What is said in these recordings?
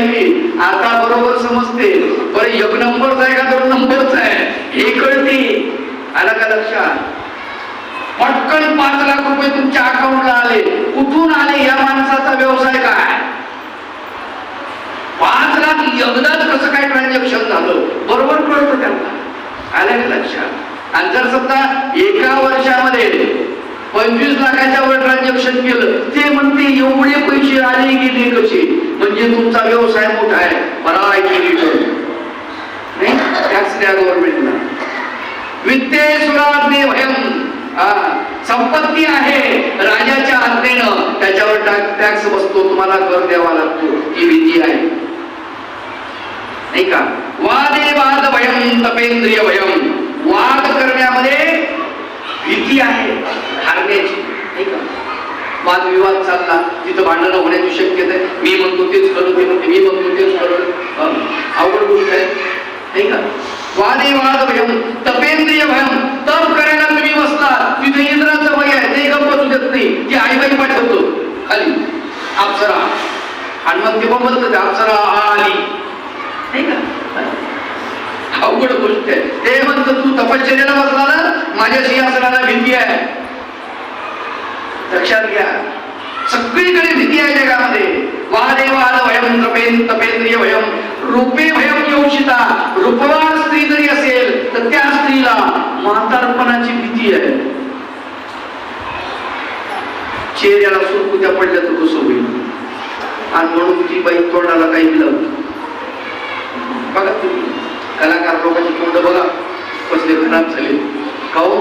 राहिली आता बरोबर समजते. बरं एक नंबरचा आहे का दोन नंबरचा आहे? हे कळते. आलं का लक्षात? पटकन पाच लाख रुपये तुमच्या अकाउंटला आले. कुठून आले या माणसाचा व्यवसाय काय? पाच लाख एकदाच कसं काय ट्रान्झॅक्शन झालं? बरोबर कळतं त्यांना. आलं का लक्षात? आणि जर समजा एका वर्षामध्ये पंचवीस लाखाच्या वर ट्रान्झॅक्शन केलं. ते म्हणते एवढे पैसे आले गेले कसे? म्हणजे तुमचा व्यवसाय मोठा आहे. बरा केली नाही टॅक्स द्या गव्हर्नमेंटला संपत्ती आहे राजाच्या आज्ञेनं त्याच्यावर टॅक्स बसतो. तुम्हाला कर द्यावा लागतो. ही भीती आहे. नाही का? वादे वाद भयम तपेंद्रिय भयम वाद करण्यामध्ये भीती आहे हारण्याची. नाही का? वादविवाद चालला तिथं भांडणं होण्याची शक्यता आहे. मी म्हणतो तेच करू ते म्हणते मी म्हणतो तेच करू. हं, अवघड गोष्ट आहे. नाही का? वादे वाद भयम तपेंद्रिय भयम तप करायला तुम्ही बसला तिथे इंद्राचं भय आहे. ते गप्प बसू देत नाही. ती आईबाई पाठवतो. खाली. अप्सरा आणि मग ते बोलत अप्सरा आली. नाही का? अवघड गोष्ट आहे. ते म्हणतं तू तपश्चर्याला बसला ना माझ्या सिंहासनाला भीती आहे. लक्षात घ्या. सगळीकडे भीती आहे जगामध्ये. वादे वाद भयम तपेन तपेंद्रिय भयम रूपे भयम योषिता. रूपवान स्त्री जरी असेल तर त्या स्त्रीला म्हातारपणाची भीती आहे. चेहऱ्याला सुरकुत्या पडल्या तर कसं होईल आणि म्हणून ती बाई तोंडाला काही लावते बघा तुम्ही. कलाकार लोकांची तोंड बघा. कसले खराब झाले. काहो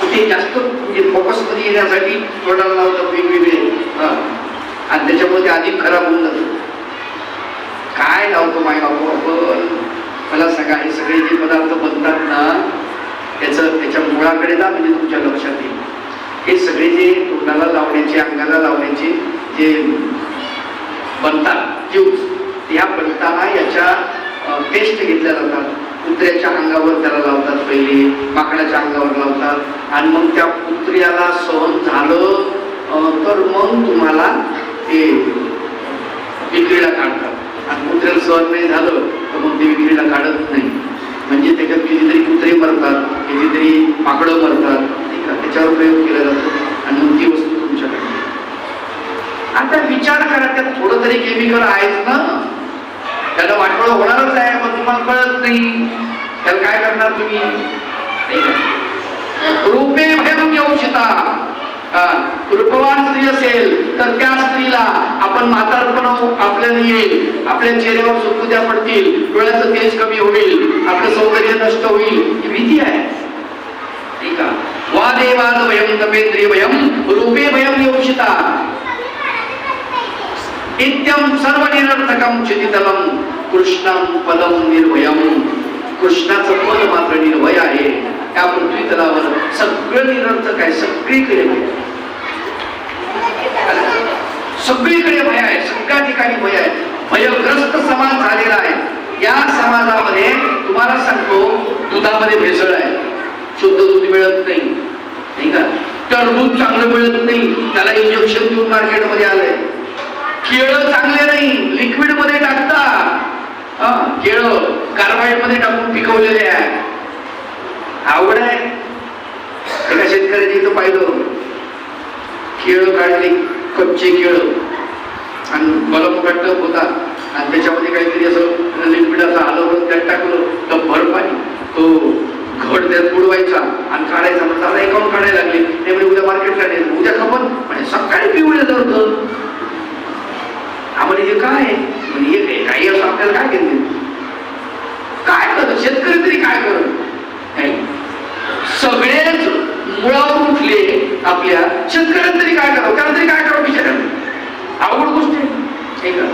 कुठे जास्त म्हणजे फोकसमध्ये येण्यासाठी तोंडाला लावतात वेगवेगळे. हा. आणि त्याच्यामध्ये अधिक खराब होऊन जातं. काय लावतो माय बापू आपण? मला सांगा हे सगळे जे पदार्थ बनतात ना त्याचं त्याच्या मुळाकडे ना म्हणजे तुमच्या लक्षात येईल. हे सगळे जे तोंडाला लावण्याचे अंगाला लावण्याचे जे बनतात ज्यूस ह्या बनताना याच्या पेस्ट घेतल्या जातात. कुत्र्याच्या अंगावर त्याला लावतात पहिले माकडाच्या अंगावर लावतात. आणि मग त्या कुत्र्याला सहन झालं तर मग तुम्हाला ते विक्रीला काढतात. आणि कुत्र्याला सहन नाही झालं तर मग ते विक्रीला काढत नाही. म्हणजे त्याच्यात कितीतरी कुत्रे मरतात कितीतरी माकडं मरतात ठीक आहे त्याच्यावर प्रयोग केला जातो. आणि मग ती वस्तू तुमच्याकडे आता विचार करा त्यात थोडं तरी केमिकल आहेच ना? एवढं होणारच आहे मग तुम्हाला कळत नाही. त्याला काय करणार तुम्ही? रूपे भयम योषिता हा, रूपवान स्त्री असेल तर त्या स्त्रीला आपण म्हातारपण आपल्याला येईल. आपल्या चेहऱ्यावर सुकुत्या पडतील. डोळ्याचं तेज कमी होईल. आपलं सौंदर्य नष्ट होईल. ही भीती आहे. ठीक आहे वादे वाद भयम तपेंद्रिय भयम रूपे भयम योषिता इत्यम सर्व निरर्थकम चितितलम. कृष्णम पदम निर्भयम कृष्णाचं पद मात्र निर्भय आहे. त्या पृथ्वी तलावर सगळं निरर्थक आहे सगळीकडे सगळीकडे भय आहे. सगळ्या ठिकाणी भय आहे. भयग्रस्त समाज झालेला आहे. या समाजामध्ये तुम्हाला सांगतो दुधामध्ये भेसळ आहे. शुद्ध दूध मिळत नाही. नाही का? टरबूज चांगलं मिळत नाही. त्याला इंजेक्शन देऊन मार्केटमध्ये आलंय. केळं चांगले नाही. लिक्विडमध्ये टाकता. केळ कार्बाईडमध्ये टाकून पिकवलेले आहे. आवड आहे. एका शेतकऱ्याने इथं पाहिलं केळ काढली कच्चे केळ आणि बलम काढलं होता. आणि त्याच्यामध्ये काहीतरी असं लिक्विड असं हलवलं त्यात टाकलं तर भर पाणी. तो घट त्यात बुडवायचा आणि काढायचा. म्हणजे आता एकाऊन काढायला लागले. ते म्हणजे उद्या मार्केटला काढले उद्या खपन. म्हणजे सकाळी पिवळं होतं आम्हाला हे काय? आहे? म्हणजे हे काय काही असं आपल्याला काय घेते काय करत शेतकरी तरी काय करत नाही. सगळेच मुळावर उठले आपल्या. शेतकऱ्यांना तरी काय करावं? त्याला तरी काय करावं बिचाऱ्यांना? अवघड गोष्ट आहे. का?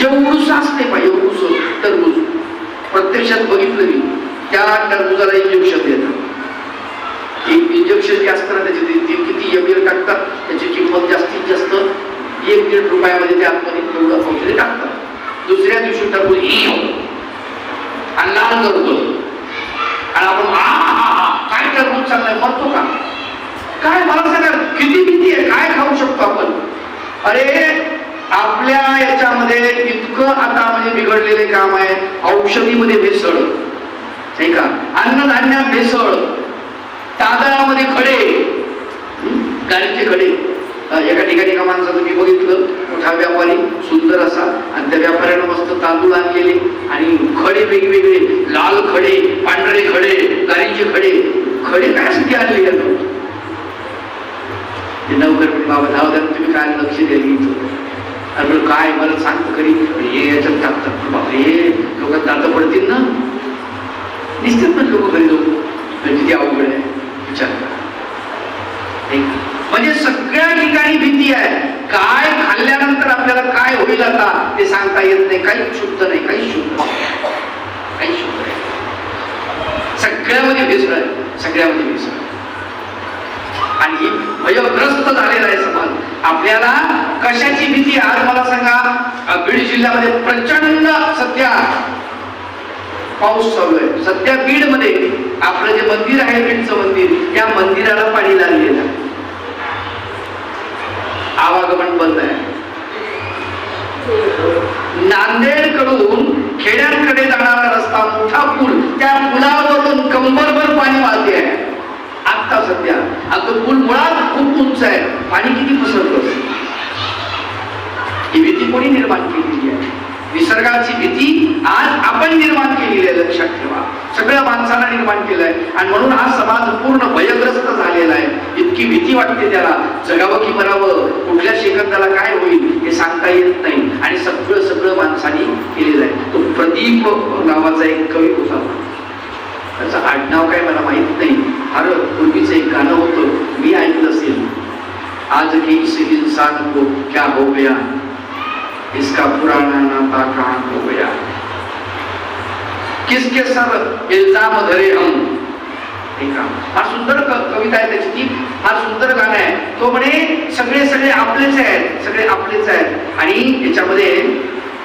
एवढूस असते पा एवढूस टरबूज. प्रत्यक्षात बघितलं मी त्या टरबुजाला इंजेक्शन देतात. इंजेक्शन जे असतं ना त्याचे ते- किती एम एल टाकतात त्याची किंमत जास्त एक दीड रुपयामध्ये ते आतमध्ये तेवढं औषध टाकतात. दुसऱ्या दिवशी टाकून आणि लाल करतो. आणि आपण काय टरबूज चाललाय? मरतो का? काय? मला सांगा किती भीती आहे? काय खाऊ शकतो आपण? अरे आपल्या याच्यामध्ये इतकं आता म्हणजे बिघडलेले काम आहे. औषधीमध्ये भेसळ. नाही का? अन्नधान्यात भेसळ. तांदळामध्ये खडे. गाडीचे खडे. एका ठिकाणी एका माणसाचं मी बघितलं मोठा व्यापारी सुंदर असा. आणि त्या व्यापाऱ्यानं मस्त तांदूळ आणलेले आणि खडे वेगवेगळे लाल खडे पांढरे खडे गारीचे खडे. खडे काय सुद्धा आणले यानं? ते नवकर बाबा धाव द्या तुम्ही काय लक्ष द्या इथं. अरे काय मला सांगतो खरी. हे याच्यात टाकतात. बापरे लोक दात पडतील ना? निश्चित पण लोक घरी जाऊ म्हणजे ते अवघड आहे विचार करा नाही का? म्हणजे सगळ्या ठिकाणी भीती आहे काय खाल्ल्यानंतर आपल्याला काय होईल आता ते सांगता येत नाही काही शुद्ध नाही काही शुद्ध काही शुद्ध नाही. सगळ्यामध्ये भेसळ आहे सगळ्यामध्ये भेसळ आणि भयग्रस्त झालेला आहे समाज. आपल्याला कशाची भीती आज मला सांगा बीड जिल्ह्यामध्ये प्रचंड सध्या पाऊस चालू आहे. सध्या बीडमध्ये आपलं जे मंदिर आहे बीडचं मंदिर या मंदिराला पाणी लागलेलं आहे. आवागमन बंद आहे. नांदेडकडून खेड्यांकडे जाणारा रस्ता मोठा पूल त्या पुलावरून कंबरभर पाणी वाहते आहे. आता सध्या. आता पूल मुळात खूप उंच आहे. पाणी किती पसरत? ही भीती कोणी निर्माण केलेली आहे? निसर्गाची भीती आज आपण निर्माण केलेली आहे लक्षात ठेवा. सगळ्या माणसाला निर्माण केलंय. आणि म्हणून हा समाज पूर्ण भयग्रस्त झालेला आहे. इतकी भीती वाटते त्याला. जगावं की मरावं? कुठल्या सेकंदाला काय होईल हे सांगता येत नाही. आणि सगळं सगळं माणसाने केलेलं आहे. तो प्रदीप नावाचा एक कवी होता. त्याचं आडनाव काय मला माहीत नाही. फार पूर्वीचं एक गाणं होतं. मी ऐकलं असेल. आज की इस सांग को क्या हो गया? इसका पुराना नाता कहाँ हो गया? किसके सर इल्जाम धरे हम? फार सुंदर कविता आहे त्याची ती. फार सुंदर गाणं आहे. तो म्हणे सगळे सगळे आपलेच आहेत. सगळे आपलेच आहेत. आणि याच्यामध्ये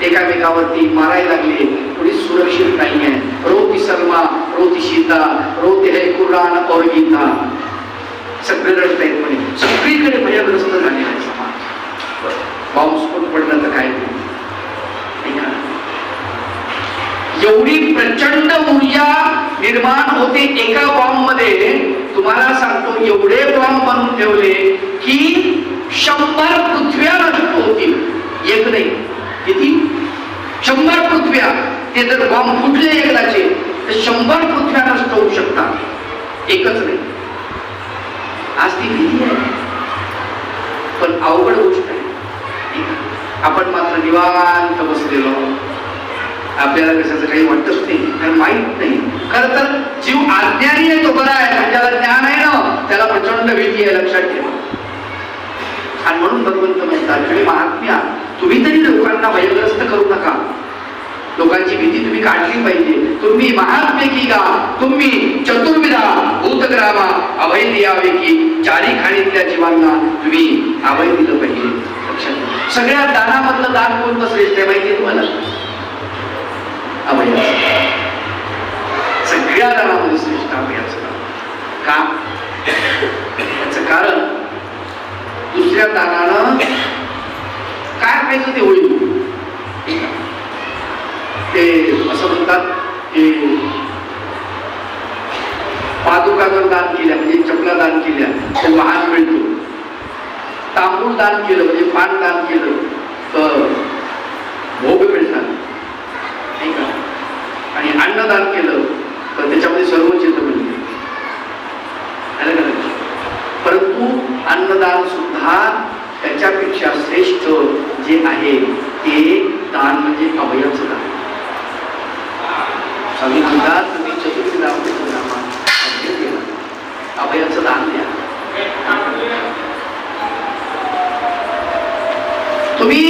एकामेकावरती मारायला लागले. कोणी सुरक्षित नाही आहे रोती शर्मा रोती सीता रोती है कुराण और गीता. सगळे रडत आहेत म्हणे. सगळीकडे भयग्रस्त झाले आहे समाज बॉम्बस्फोट पडला तर काय होईल? नाही का? एवढी प्रचंड ऊर्जा निर्माण होते एका बॉम्बमध्ये. तुम्हाला सांगतो एवढे बॉम्ब बनवून ठेवले की शंभर पृथ्व्या नष्ट होतील. एक नाही. किती? शंभर पृथ्व्या. ते जर बॉम्ब फुटले एकदाचे तर शंभर पृथ्व्या नष्ट होऊ शकतात. एकच नाही. आज ती भीती आहे? पण अवघड गोष्ट आहे. नाही आपण मात्र निवांत बसलेलो आहोत. आपल्याला कशाचं काही वाटत नाही कारण माहीत नाही. खर तर जीव आज्ञानी आहे तो बरा आहे. पण ज्याला ज्ञान आहे ना त्याला प्रचंड भीती आहे लक्षात ठेवा. आणि म्हणून भगवंत म्हणतात तुम्ही महात्म्या तुम्ही तरी लोकांना भयग्रस्त करू नका. लोकांची भीती तुम्ही काढली पाहिजे. तुम्ही महात्मे की गा. तुम्ही चतुर्विधा भूतग्रामा अभय द्यावे की चारी खाणीतल्या जीवांना तुम्ही अभय दिलं पाहिजे. लक्षात सगळ्या दानामधलं दान कोणतं श्रेष्ठ आहे माहिती तुम्हाला? अभयाचं सगळ्या दानामध्ये श्रेष्ठ अभयाचं असतात का? याचं कारण दुसऱ्या दानानं काय पाहिजे ते होईल ते असं म्हणतात की पादुका जर दान केल्या म्हणजे चपला दान केल्या तर महान मिळतो. तांबूळ दान केलं म्हणजे पान दान केलं तर भोग मिळतात. आणि अन्नदान केलं तर त्याच्यामध्ये सर्वच येतं म्हणजे परंतु अन्नदान सुद्धा त्याच्यापेक्षा श्रेष्ठ जे आहे ते दान म्हणजे अभयाचं दान. स्वामी म्हणतात तुम्ही चतुर्थी दान अभय अभयाचं दान द्या. तुम्ही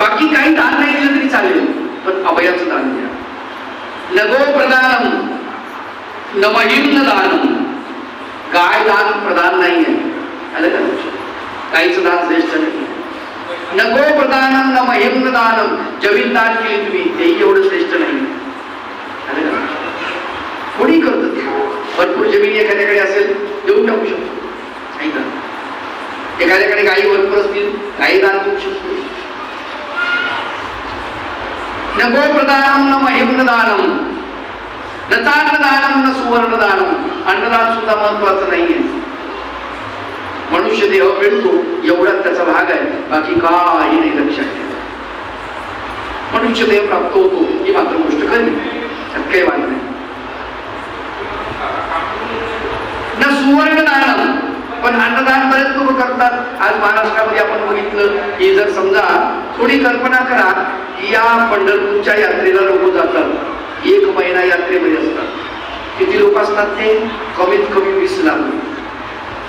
बाकी काही दान नाही दिलं तरी चालेल. पण अभयाचं दान द्या. नगो प्रदान नमहिम्न दान गाय दान प्रदान नाही आहे आलं का? गायीचं दान श्रेष्ठ नाही. नगो प्रदानम न महिम्न दानम. जमीन दान केली तुम्ही तेही एवढं श्रेष्ठ नाही. आलं का? कोणी करत ते? भरपूर जमीन एखाद्याकडे असेल देऊन टाकू शकतो. नाही का? एखाद्याकडे गायी भरपूर असतील गायी दान देऊ शकतो. न गोप्रदानम न महिम्नदानम न चांद्रदानम न सुवर्णदानम अन्नदान सुद्धा महत्वाचं नाहीये। मनुष्य देह मिळतो एवढाच त्याचा भाग आहे. बाकी काही नाही लक्षात ठेवा. मनुष्य देह प्राप्त होतो ही मात्र गोष्ट खरी. त्यात काही वाद नाही न सुवर्णदानम पण अन्नदान बरेच लोक करतात. आज महाराष्ट्रामध्ये आपण बघितलं की जर समजा थोडी कल्पना करा की या पंढरपूरच्या यात्रेला लोक जातात. एक महिना यात्रेमध्ये असतात. किती लोक असतात ते? कमीत कमी वीस लाख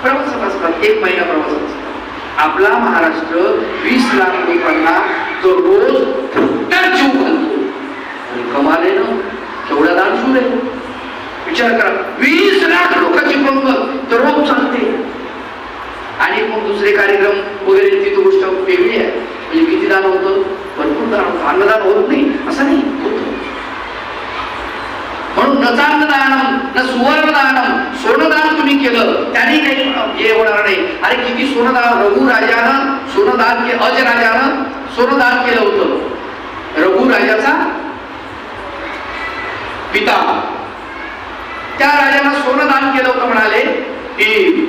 प्रवासात असतात. एक महिना प्रवासात असतात. आपला महाराष्ट्र वीस लाख लोकांना जो रोज फुकटात जीव घालतो. आणि कमाल आहे ना? केवढा दानशूर आहे. विचार करा. वीस लाख लोकांची पंगत तर रोज चालते. आणि मग दुसरे कार्यक्रम वगैरे ती तो गोष्ट वेगळी आहे. म्हणजे किती दान होतं? भरपूर दान होतं. अन्नदान होत नाही. असं नाही. होतं. म्हणून न चांददानम न सुवर्णदानम सोनदान तुम्ही केलं त्याने काही हे होणार नाही. अरे किती सोनदान? रघु राजानं सोनदान के अज राजानं सोनदान केलं होतं. रघु राजाचा पिता. त्या राजानं सोनदान केलं होतं म्हणाले की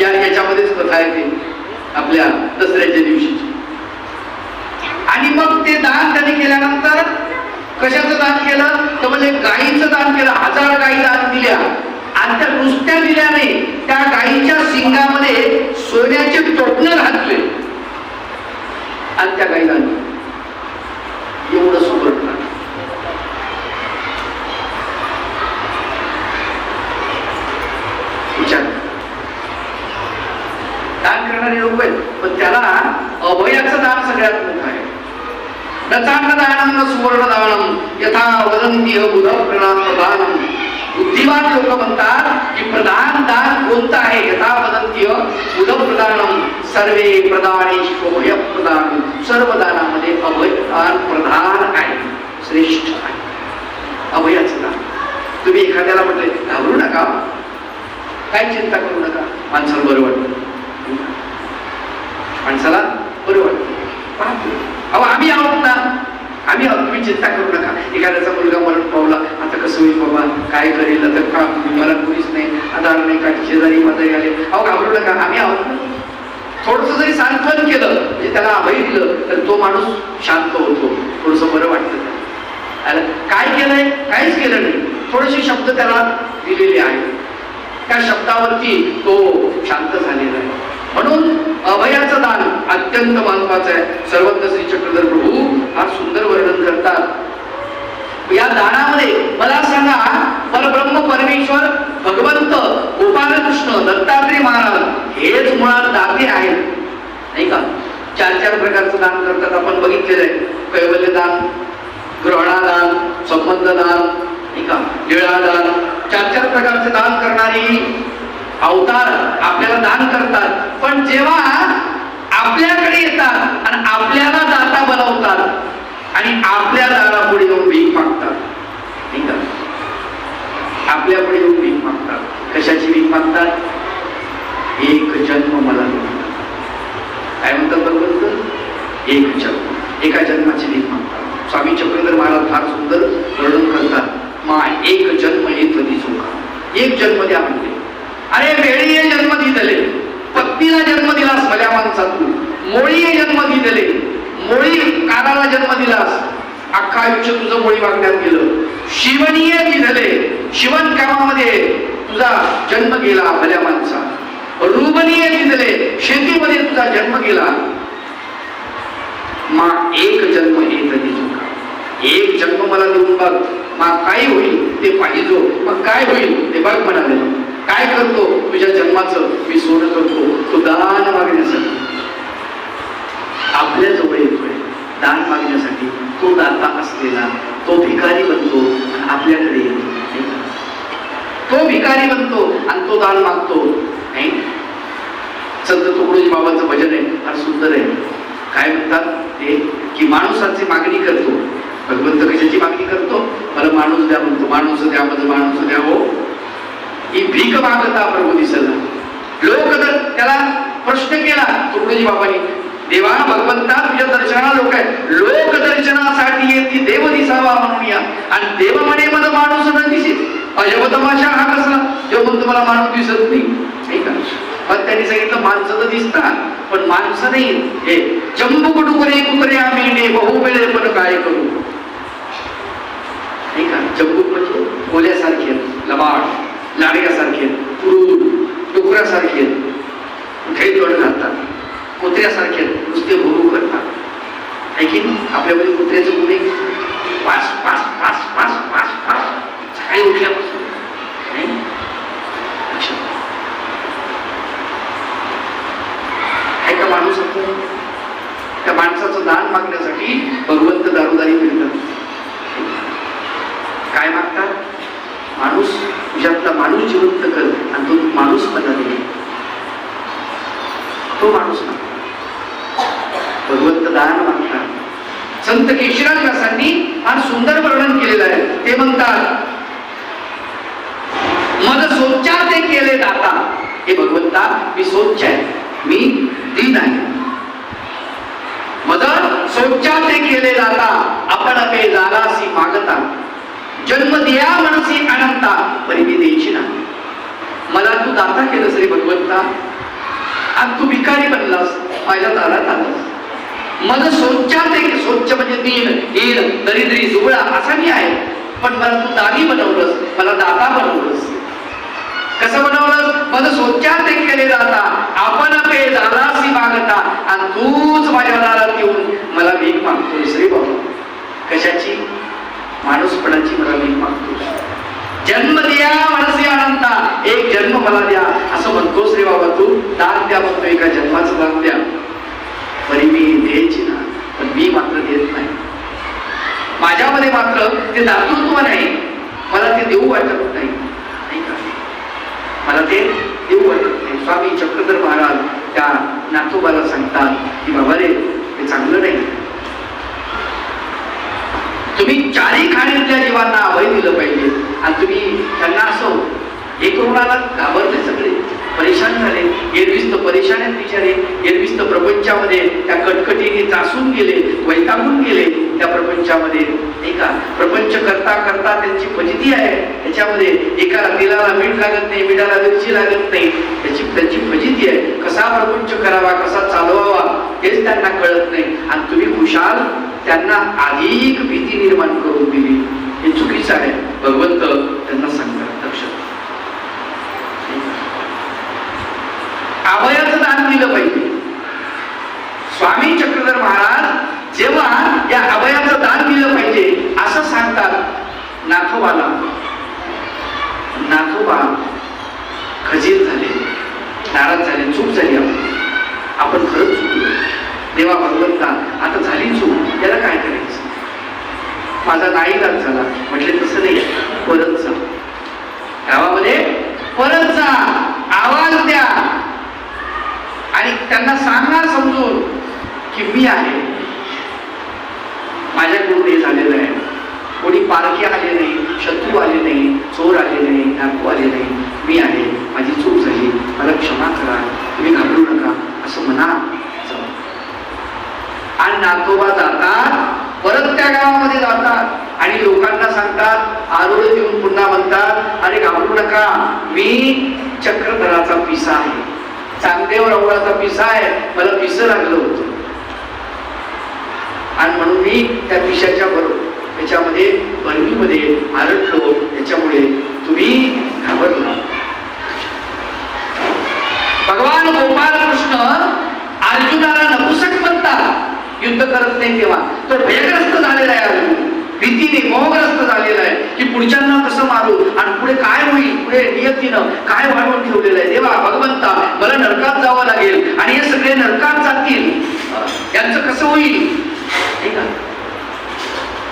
या याच्यामध्येच कथा आहे आपल्या दसऱ्याच्या दिवशीची. आणि मग ते दान त्यांनी केल्यानंतर कशाचं दान केलं? तर म्हणजे गायीचं दान केलं. हजार गायी दान दिल्या. आणि त्या नुसत्या दिल्याने त्या गायीच्या शिंगामध्ये सोन्याचे टोपणं घातले. आणि त्या गायी दान एवढं सुपरट विचार दान करणारे लोक आहेत. पण त्याला अभयाचं दान सगळ्यात मोठं आहे. न चांगदानम न सुवर्णदानम यथा वदंती बुध प्रदानम बुद्धिमान लोक म्हणतात की प्रधान दान कोणतं आहे? यथा वदंती बुध प्रदानम सर्वे प्रदाने अभय प्रदान सर्व दानामध्ये अभय दान प्रधान आहे. श्रेष्ठ आहे. अभयाचं दान. तुम्ही एखाद्याला म्हटले घाबरू नका. काय चिंता करू नका. माणसाला बरं वाटतं. माणसाला बरं वाटतं अहो आम्ही आहोत ना. आम्ही आहोत. तुम्ही चिंता करू नका. एखाद्याचा मुलगा मरण पावला. आता कसं होईल बाबा? काय करेल? आता का? मला कोणीच नाही. आधार नाही काय शेजारी माझे आले. अहो घाबरू नका. आम्ही आहोत ना. जरी सांत्वन केलं म्हणजे त्याला अभय दिलं तर तो माणूस शांत होतो. थोडंसं बरं वाटतं त्याला. अरे, काय केलंय? काहीच केलं नाही. थोडेसे शब्द त्याला दिलेले आहेत. त्या शब्दावरती तो शांत झालेला आहे. म्हणून अभयाचं दान अत्यंत महत्वाचं आहे. सर्वत्र श्री चक्रधर प्रभू हा सुंदर वर्णन करतात. या दानामध्ये मला सांगा परब्रह्म परमेश्वर भगवंत गोपाल कृष्ण दत्तात्रय महाराज हेच मुळात दाते आहेत. नाही का? चार चार प्रकारचं दान करतात. आपण बघितलेलं आहे. कैवल्य दान ग्रहणादान संबंध दान नाही का? निळादान चार चार प्रकारचे दान करणारी अवतार आपल्याला दान करतात. पण जेव्हा आपल्याकडे येतात आणि आपल्याला दाता बनवतात आणि आपल्या दारापुढे येऊन भीक मागतात. नाही का आपल्यापुढे येऊन भीक मागतात. कशाची भीक मागतात? एक जन्म मला काय म्हणतात बरोबर एक जन्म. एका जन्माची भीक मागतात. स्वामी चक्रधर महाराज फार सुंदर वर्णन करतात. मा एक जन्म येत का एक जन्म द्या म्हणजे म्हणते अरे वेळीये जन्म दिले पत्नीला जन्म दिलास भल्या माणसा तू मोळीये जन्म दिले मोळी कानाला जन्म दिलास अख्खा आयुष्य तुझं मोळी वागण्यात गेलं. शिवनीय झाले. शिवणकामामध्ये कामामध्ये तुझा जन्म गेला भल्या माणसा. रुबनीय झाले. शेतीमध्ये तुझा जन्म गेला. मा एक जन्म येत एक जन्म मला देऊन बघ. मा काय होईल ते पाहिजो. मग काय होईल ते बघ म्हणाले काय करतो? तुझ्या जन्माचं मी सोनं करतो. तो दान मागण्यासाठी. आपल्या जवळ दान मागण्यासाठी तो दाता असलेला तो भिकारी बनतो आपल्याकडे येतो. तो भिकारी बनतो आणि तो दान मागतो. नाही? संत तुकडोजी बाबांचं भजन आहे फार सुंदर आहे. काय म्हणतात? ते की माणसाची मागणी करतो. भगवंत कशाची मागणी करतो? मला माणूस द्या म्हणतो. माणूस द्या माझं माणूस द्या हो. ही भीक मागता प्रभू दिसला. लोक जर त्याला प्रश्न केला तुकडोजी बाबांनी देवा भगवंता तुझ्या दर्शना लोक आहे लोक दर्शनासाठी येते देव दिसावा म्हणून या. आणि देव म्हणे मला माणूस न दिसे अजब तमाशा हा कसला? जो पण तुम्हाला माणूस दिसत नाही. नाही पण त्यांनी सांगितलं माणसं तर दिसतात पण माणसं नाही हे जम्बू कुटुकरे कुकरे आम्ही बहु वेळे पण काय करू? नाही का? जम्बू म्हणजे कोल्यासारखे लबाड लाडक्यासारखे क्रूर डुकरासारखे कुठेही तोड घालतात. कुत्र्यासारखे नुसते भोगू करतात. आहे की आपल्यामध्ये कुत्र्याचं गुन्हे पास पास पास पाच पाच पास सकाळी उठल्यापासून. नाही का माणूस त्या माणसाचं दान मागण्यासाठी भगवंत दारोदारी मिळतात. काय मागतात? माणूस तुझ्यातला माणूस जिवंत कर आणि तो माणूस मला दे तो माणूस ना दान मागतात संत केशराज व्यासांनी फार सुंदर वर्णन केलेलं आहे. ते म्हणतात मग सोच्चा ते केले दाता. हे भगवंता मी सोच्च आहे. मी दिन आहे. मद सोच्चा ते केले दाता. आपण अपे दारासी मागता. जन्म दिया मनसी अनंता. परी मी द्यायची नाही. मला तू दाता केलंस रे भगवंता. आणि तू भिकारी बनलास. माझ्या दारात आलास. मग सोच्चा की सोच्च म्हणजे दीन हीन दरिद्री दुबळा असा मी आहे. पण मला तू दानी बनवलंस मला दाता बनवलंस. कसं बनवलं मग सोच्चा केले जाता. आपण पे दादासी मागता आणि तूच माझ्या दारात येऊन मला भीक मागतोस श्री बाबा कशाची? माणूसपणाची मला भीक मागतोस जन्म द्या मनसे अनंता. एक जन्म मला द्या. असं म्हणतो श्री बाबा तू. दान द्या म्हणतो एका जन्माचं दान द्या. परी मी द्यायची ना पण मी मात्र देत नाही. माझ्यामध्ये मात्र ते दातृत्व नाही. मला ते देऊ वाटत नाही. का? मला ते देऊ वाटत नाही. स्वामी चक्रधर महाराज त्या नाथोबाला सांगतात की बाबा रे ते चांगलं नाही. तुम्ही चारही खाणीतल्या जीवांना अभय दिलं पाहिजे. आणि तुम्ही त्यांना असं हे रुग्णाला घाबरले सगळे. परेशान झाले. एरवीस तर परेशान आहेत बिचारे. एरवीस तर प्रपंचामध्ये त्या कटकटीने त्रासून गेले वैतागून गेले त्या प्रपंचामध्ये. नाही का? प्रपंच करता करता त्यांची फजिती आहे. त्याच्यामध्ये एकाला तेलाला मीठ लागत नाही मिठाला मिरची लागत नाही. त्याची त्यांची फजिती आहे. कसा प्रपंच करावा कसा चालवावा हेच त्यांना कळत नाही. आणि तुम्ही खुशाल त्यांना अधिक भीती निर्माण करून दिली. हे चुकीचं आहे. भगवंत त्यांना सांगतात लक्षात अभयाचं दान दिलं पाहिजे. स्वामी चक्रधर महाराज जेव्हा या अभयाचं दान दिलं पाहिजे असं सांगतात नाथोबाला. नाथोबा खजीर झाले नाराज झाले चूक झाली आपण आपण खरंच चुकलो देवा भगवंता आता झाली चूक त्याला काय करायचं? माझा नाईलाज झाला. म्हटले तसं नाही परत जा. गावामध्ये परत जा. आवाज द्या. आणि त्यांना सांगणार समजून की मी आहे. माझ्याकडून हे झालेलं आहे. कोणी पारखी आले नाही शत्रू आले नाही चोर आले नाही डाकू आले नाही. मी आहे माझी चूक झाली. मला क्षमा करा. तुम्ही घाबरू नका. असं म्हणा. आणि नातोबा जातात. परत त्या गावामध्ये जातात. आणि लोकांना सांगतात आरोग्य देऊन पुन्हा म्हणतात अरे घाबरू नका. मी चक्रधराचा पिसा आहे. चांगदेव रवळाचा पिसा आहे मला पिसं लागलं होतं. आणि म्हणून मी त्या पिशाच्या बरोबर त्याच्यामध्ये बर्मीमध्ये आरडलो त्याच्यामुळे तुम्ही घाबरला. भगवान गोपाल कृष्ण अर्जुनाला नपुसक म्हणतात युद्ध करत नाही तेव्हा. तो भयग्रस्त झालेला आहे अर्जुन. भीतीने मोहग्रस्त झालेला आहे की पुढच्यांना कसं मारू आणि पुढे काय होईल पुढे नियतीनं काय वाढवून ठेवलेलं आहे. देवा भगवंता नरकात जावं लागेल आणि हे सगळे नरकात जातील. यांचं कसं होईल?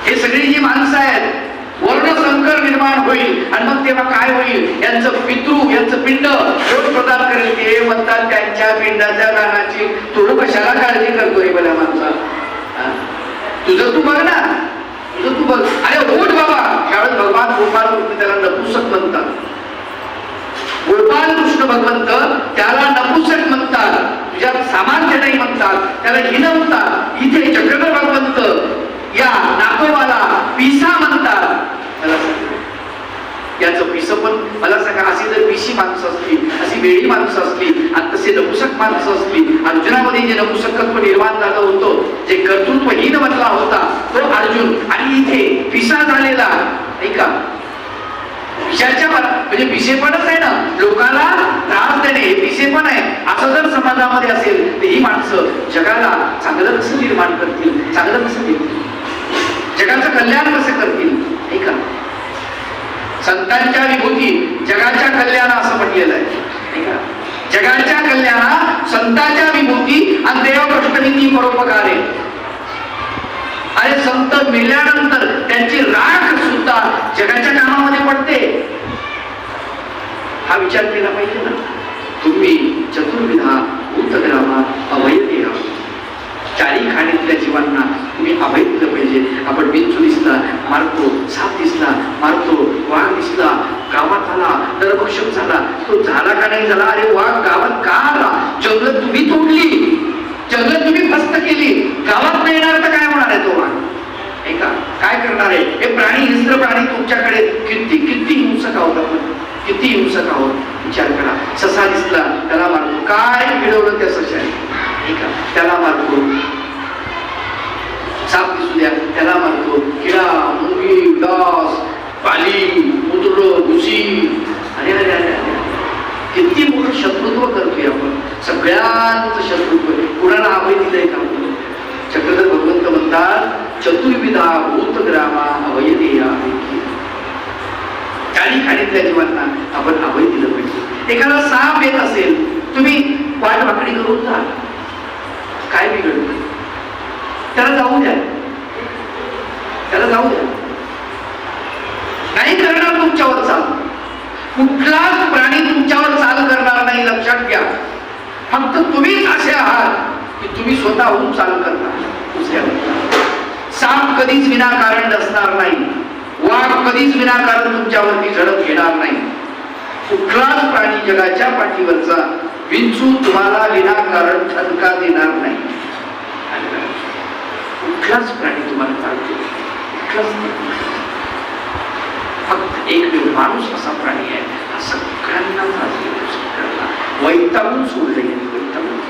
हे सगळी जी माणसं आहेत वर्ण संकर निर्माण होईल. आणि मग तेव्हा काय होईल? यांचं पितृ यांचं पिंड कोण प्रदान करेल ते? म्हणतात त्यांच्या पिंडाच्या रानाची तू कशाला काळजी करतोय बऱ्या माणसा? तुझं तू बघ ना. तुझं तू बघ. अरे उठ बाबा. शाळेत भगवान गोपाल त्याला नपुसक म्हणतात. गोपाल कृष्ण भगवंत त्याला नपुसक म्हणतात तुझ्यात सामर्थ्य नाही म्हणतात त्याला हिनवतात इथे चक्रधर भगवंत या नातोबाला पिसा म्हणतात. याचं पिस पण मला सांगा अशी जर पिशी माणसं असली अशी वेळी माणसं असली आणि तसे नपुसक माणसं असली अर्जुनामध्ये जे नपुसकत्व निर्माण झालं होतं जे कर्तृत्वहीन बनला होता तो अर्जुन. आणि इथे पिसा झालेला ऐका विषयाच्या पण म्हणजे पिसेपणच आहे ना. लोकांना त्रास देणे हे पिसेपण आहे. असं जर समाजामध्ये असेल तर ही माणसं जगाला चांगलं कसं निर्माण करतील? चांगलं कसं देतील? जगाचं कल्याण कसं करतील? ऐका संतांच्या विभूती जगाच्या कल्याणा असं म्हटलेलं आहे. ऐका जगाच्या कल्याणा संतांच्या विभूती आणि देवकृष्ण परोपकार. आहे अरे संत मेल्यानंतर त्यांची राख सुद्धा जगाच्या कामामध्ये पडते. हा विचार केला पाहिजे ना. तुम्ही चतुर्विधा भूतग्रामा अभय देहा चारी खाणीतल्या जीवांना तुम्ही अभय दिलं पाहिजे. आपण बिंचू दिसला मारतो साप दिसला मारतो वाघ दिसला गावात आला नरभक्षक झाला तो झाला का नाही झाला? अरे वाघ गावात का आला? जंगल तुम्ही तोडली. जंगल तुम्ही फस्त केली. गावात नाही येणार तर काय होणार आहे तो वाघ ऐका काय करणार आहे हे प्राणी हिंस्र प्राणी तुमच्याकडे किती किती हिंसक आहोत आपण? किती हिंसक आहोत? विचार करा. ससा दिसला त्याला मारतो काय मिळवलं त्या सशाने ऐका त्याला मारतो साप दिसू द्या. त्याला मारतो किडा मुंगी डास पाली मुद्र भुसी. अरे अरे अरे किती मोठं शत्रुत्व करतोय आपण. सगळ्यांचं शत्रुत्व. कुणाला अभय दिलंय का चक्रधर भगवंत म्हणतात चतुर्विधा भूतग्रामा अभय देया चारी खाणीतल्या जीवांना आपण अभय दिलं पाहिजे. एखादा साप येत असेल तुम्ही वाट वाकडी करून जा. काय बिघडत त्याला जाऊ द्या. त्याला जाऊ द्या. नाही करणार तुमच्यावर चाल. कुठलाच प्राणी तुमच्यावर चाल करणार नाही लक्षात घ्या. फक्त तुम्हीच असे आहात की तुम्ही स्वतःहून चाल करणार. साप कधीच विनाकारण नसणार नाही. वाघ कधीच विनाकारण तुमच्यावरती झडप घेणार नाही. कुठलाच प्राणी जगाच्या पाठीवरचा. विंचू तुम्हाला विनाकारण ठणका देणार नाही. कुठलाच प्राणी तुम्हाला चालतो कुठलाच फक्त एकमेव माणूस असा प्राणी आहे. हा सगळ्यांना त्रास देतो सगळ्यांना वैतागून सोडले. वैतागून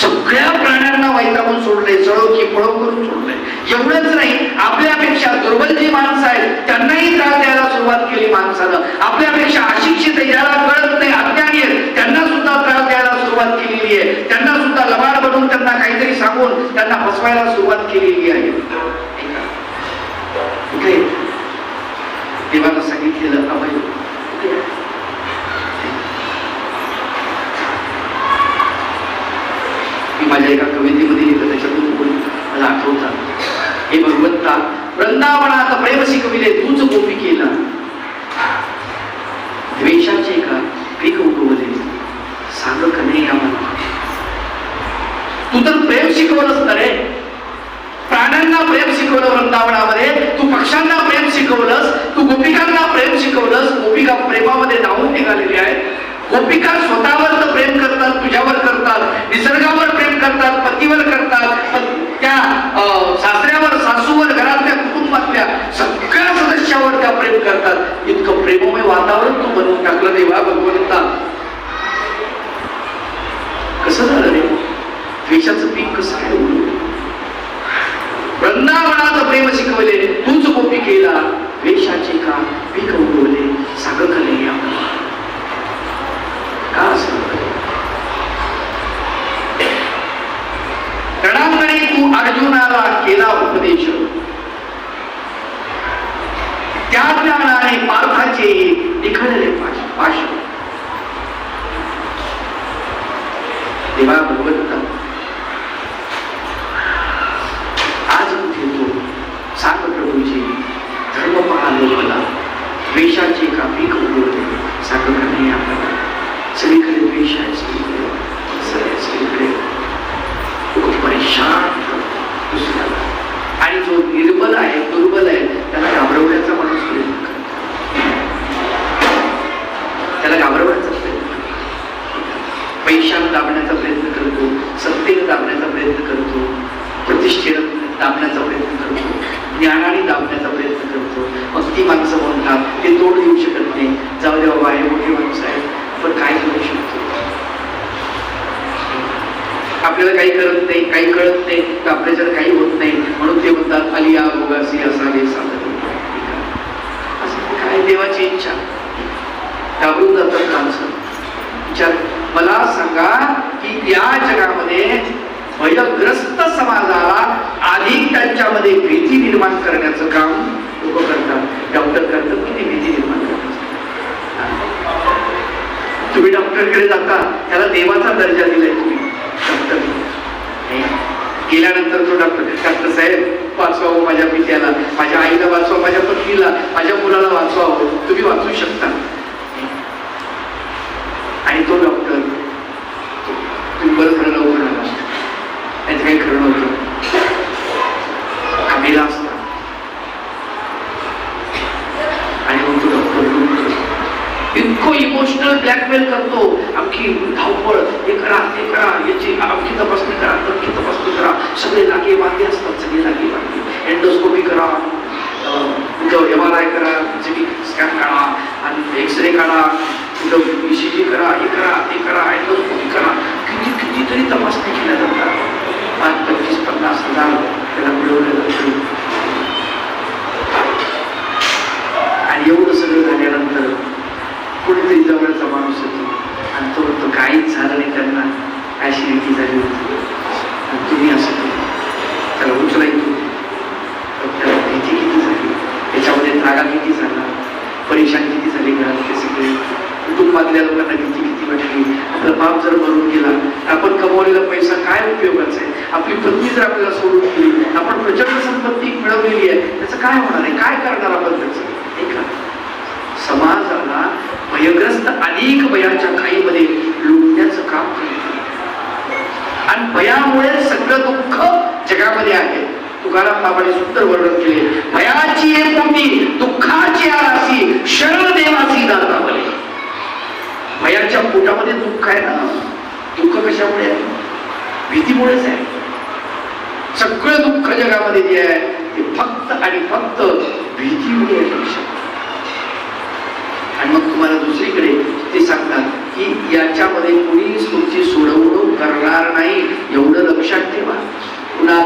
सगळ्या प्राण्यांना वैतागून सोडले सळो की पळो करून सोडले एवढंच नाही आपल्यापेक्षा दुर्बल जी माणसं आहेत त्यांनाही त्रास द्यायला सुरुवात केली माणसानं. आपल्यापेक्षा अशिक्षित याला ज्याला कळत नाही अज्ञानी आहेत त्यांना सुद्धा त्रास द्यायला सुरुवात केलेली आहे. त्यांना सुद्धा लबाड बनवून त्यांना काहीतरी सांगून त्यांना फसवायला सुरुवात केलेली आहे. पैशात दाबण्याचा प्रयत्न करतो सत्तेला दाबण्याचा प्रयत्न करतो प्रतिष्ठेला दाबण्याचा प्रयत्न करतो ज्ञानाने दाबण्याचा प्रयत्न करतो. मग ती माणसं म्हणतात ते तोड देऊ शकत नाही. जाऊ द्या बाबा हे मोठे माणूस आहे आपण काय करू शकतो? आपल्याला काही करत नाही काही कळत नाही तर आपल्याच्यात काही होत नाही म्हणून ते म्हणतात अलिया भोगासी असावे साधन. असं काय देवाची इच्छा? घाबरून जातात माणसं. विचार मला सांगा की या जगामध्ये भयग्रस्त समाजाला अधिक त्यांच्यामध्ये भीती निर्माण करण्याचं काम लोक करतात. डॉक्टर करतात की भीती निर्माण करतात. तुम्ही डॉक्टरकडे जाता त्याला देवाचा दर्जा दिलाय तुम्ही. डॉक्टर. गेल्यानंतर तो डॉक्टर डॉक्टर साहेब वाचवा हो माझ्या पित्याला माझ्या आईला वाचवा माझ्या पत्नीला माझ्या मुलाला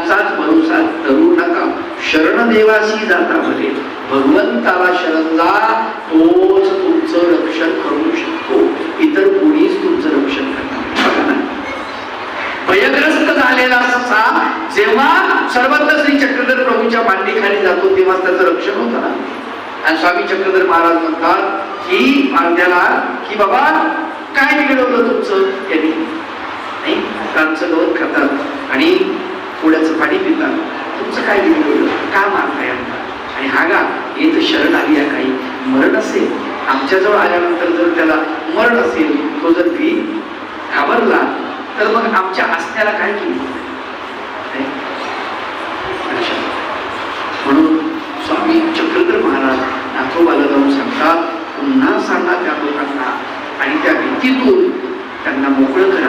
कुणाचाच मनुसा धरू नका. शरण देवासी जाता म्हणे भगवंताला शरण जा तोच तुमचं रक्षण करू शकतो. इतर कोणीच तुमचं रक्षण करणार भयग्रस्त झालेला ससा जेव्हा सर्वत्र श्री चक्रधर प्रभूच्या मांडीखाली जातो तेव्हा त्याचं रक्षण होतं ना. आणि स्वामी चक्रधर महाराज म्हणतात की पांड्याला की बाबा काय बिघडवलं तुमचं? यांनी नाही कांचं गवत खातात. आणि पुण्याचं पाणी पितात तुमचं काय बिघडवलं का मारताय आमचा आणि हा गा येत शरण आली आहे काही. मरण असेल. आमच्याजवळ आल्यानंतर जर त्याला मरण असेल तो जर ती घाबरला तर मग आमच्या आस्त्याला काय किंमत म्हणून स्वामी चक्रधर महाराज नाथोबाला जाऊन सांगतात पुन्हा सांगा त्या लोकांना. आणि त्या भीतीतून त्यांना मोकळं करा.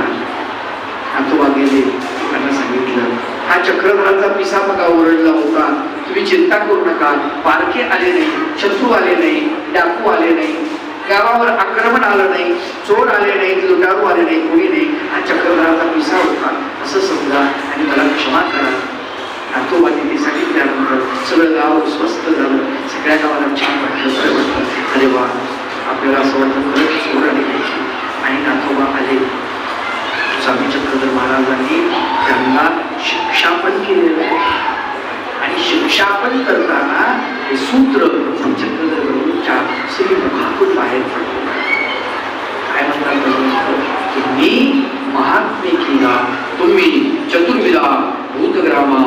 ओरडला होता. तुम्ही चिंता करू नका. पारखे आले नाही शत्रू आले नाही डाकू आले नाही. गावावर आक्रमण आलं नाही चोर आले नाही लुटारू आले नाही कोणी नाही. हा चक्रधराचा पिसा होता. असं समजा आणि मला क्षमा करा. नातोबाने ते सांगितल्यानंतर सगळं गाव स्वस्त झालं. सगळ्या गावाला छान वाटलं बरं वाटलं. अरे वा आपल्याला असं वाटतं खरंच चोर आले पाहिजे. आणि नातोबा आले. स्वामी चक्रधर महाराजांनी त्यांना शिक्षा पण केलेलं आहे. आणि शिक्षापण करताना हे सूत्र चंद्रधर प्रभूंच्या श्रीमुखातून बाहेर पडतो काय म्हणतात महात्मे किंवा तुम्ही चतुर्विधा भूतग्रामा